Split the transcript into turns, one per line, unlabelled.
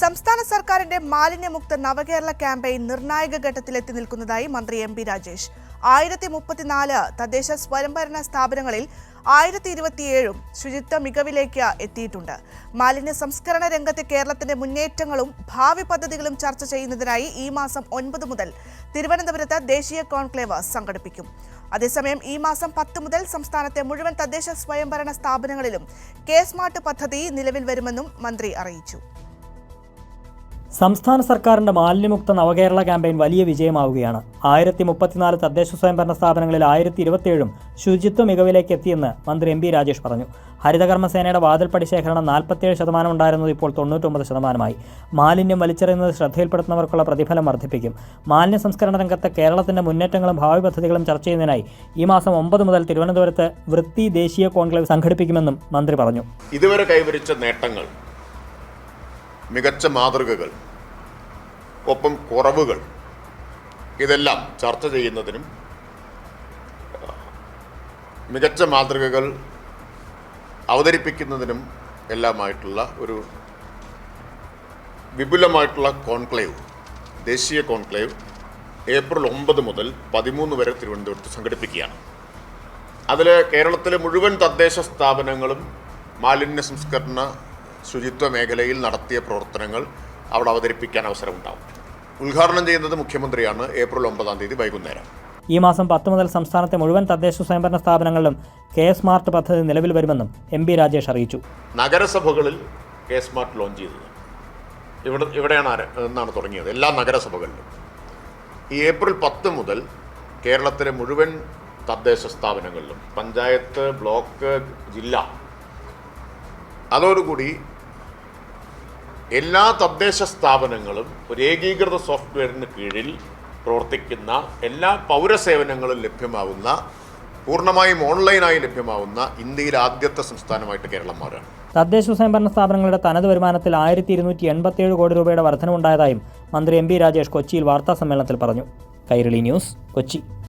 സംസ്ഥാന സർക്കാരിന്റെ മാലിന്യമുക്ത നവകേരള ക്യാമ്പയിൻ നിർണായക ഘട്ടത്തിലെത്തി നിൽക്കുന്നതായി മന്ത്രി എം പി രാജേഷ്. ആയിരത്തി മുപ്പത്തിനാല് തദ്ദേശ സ്വയംഭരണ സ്ഥാപനങ്ങളിൽ ആയിരത്തി ഇരുപത്തിയേഴും ശുചിത്വ മികവിലേക്ക് എത്തിയിട്ടുണ്ട്. മാലിന്യ സംസ്കരണ രംഗത്തെ കേരളത്തിന്റെ മുന്നേറ്റങ്ങളും ഭാവി പദ്ധതികളും ചർച്ച ചെയ്യുന്നതിനായി ഈ മാസം ഒൻപത് മുതൽ തിരുവനന്തപുരത്ത് ദേശീയ കോൺക്ലേവ് സംഘടിപ്പിക്കും. അതേസമയം ഈ മാസം പത്ത് മുതൽ സംസ്ഥാനത്തെ മുഴുവൻ തദ്ദേശ സ്വയംഭരണ സ്ഥാപനങ്ങളിലും കെ സ്മാർട്ട് പദ്ധതി നിലവിൽ വരുമെന്നും മന്ത്രി അറിയിച്ചു.
സംസ്ഥാന സർക്കാരിന്റെ മാലിന്യമുക്ത നവകേരള ക്യാമ്പയിൻ വലിയ വിജയമാവുകയാണ്. ആയിരത്തി മുപ്പത്തിനാല് തദ്ദേശ സ്വയംഭരണ സ്ഥാപനങ്ങളിൽ ആയിരത്തി ഇരുപത്തിയേഴും ശുചിത്വ മികവിലേക്ക് എത്തിയെന്ന് മന്ത്രി എം പി രാജേഷ് പറഞ്ഞു. ഹരിതകർമ്മസേനയുടെ വാതിൽപ്പടി ശേഖരണം നാൽപ്പത്തിയേഴ് ശതമാനം ഉണ്ടായിരുന്നത് ഇപ്പോൾ തൊണ്ണൂറ്റൊമ്പത് ശതമാനമായി. മാലിന്യം വലിച്ചെറിയുന്നത് ശ്രദ്ധയിൽപ്പെടുത്തുന്നവർക്കുള്ള പ്രതിഫലം വർദ്ധിപ്പിക്കും. മാലിന്യ സംസ്കരണ രംഗത്തെ കേരളത്തിന്റെ മുന്നേറ്റങ്ങളും ഭാവി പദ്ധതികളും ചർച്ച ചെയ്യുന്നതിനായി ഈ മാസം ഒമ്പത് മുതൽ തിരുവനന്തപുരത്ത് വൃത്തി ദേശീയ കോൺക്ലേവ് സംഘടിപ്പിക്കുമെന്നും മന്ത്രി പറഞ്ഞു.
ഇതുവരെ കൈവരിച്ച നേട്ടങ്ങൾ മികച്ച മാതൃകകൾ ഒപ്പം കുറവുകൾ ഇതെല്ലാം ചർച്ച ചെയ്യുന്നതിനും മികച്ച മാതൃകകൾ അവതരിപ്പിക്കുന്നതിനും എല്ലാമായിട്ടുള്ള ഒരു വിപുലമായിട്ടുള്ള കോൺക്ലേവ് ദേശീയ കോൺക്ലേവ് ഏപ്രിൽ ഒമ്പത് മുതൽ പതിമൂന്ന് വരെ തിരുവനന്തപുരത്ത് സംഘടിപ്പിക്കുകയാണ്. അതിൽ കേരളത്തിലെ മുഴുവൻ തദ്ദേശ സ്ഥാപനങ്ങളും മാലിന്യ സംസ്കരണ ശുചിത്വ മേഖലയിൽ നടത്തിയ പ്രവർത്തനങ്ങൾ അവിടെ അവതരിപ്പിക്കാൻ അവസരമുണ്ടാവും. ഉദ്ഘാടനം ചെയ്യുന്നത് മുഖ്യമന്ത്രിയാണ് ഏപ്രിൽ ഒമ്പതാം തീയതി വൈകുന്നേരം.
ഈ മാസം പത്ത് മുതൽ സംസ്ഥാനത്തെ മുഴുവൻ തദ്ദേശ സ്വയംഭരണ സ്ഥാപനങ്ങളിലും കെ സ്മാർട്ട് പദ്ധതി നിലവിൽ വരുമെന്നും എം ബി രാജേഷ് അറിയിച്ചു.
നഗരസഭകളിൽ കെ സ്മാർട്ട് ലോഞ്ച് ചെയ്തത്. ഇവിടെ ഇവിടെയാണ് എന്നാണ് തുടങ്ങിയത്. എല്ലാ നഗരസഭകളിലും. ഈ ഏപ്രിൽ പത്ത് മുതൽ കേരളത്തിലെ മുഴുവൻ തദ്ദേശ സ്ഥാപനങ്ങളിലും പഞ്ചായത്ത് ബ്ലോക്ക് ജില്ല അതോടുകൂടി എല്ലാ തദ്ദേശ സ്ഥാപനങ്ങളും ഒരു ഏകീകൃത സോഫ്റ്റ്വെയറിന് കീഴിൽ പ്രവർത്തിക്കുന്ന എല്ലാ പൗരസേവനങ്ങളും ലഭ്യമാവുന്ന പൂർണമായും ഓൺലൈനായി ലഭ്യമാവുന്ന ഇന്ത്യയിലെ ആദ്യത്തെ സംസ്ഥാനമായിട്ട് കേരളം മാറുകയാണ്.
തദ്ദേശ സ്വയംഭരണ സ്ഥാപനങ്ങളുടെ തനത് വരുമാനത്തിൽ ആയിരത്തി ഇരുന്നൂറ്റി എൺപത്തിയേഴ് കോടി രൂപയുടെ വർധനമുണ്ടായതായും മന്ത്രി എം പി രാജേഷ് കൊച്ചിയിൽ വാർത്താ സമ്മേളനത്തിൽ പറഞ്ഞു. കൈരളി ന്യൂസ് കൊച്ചി.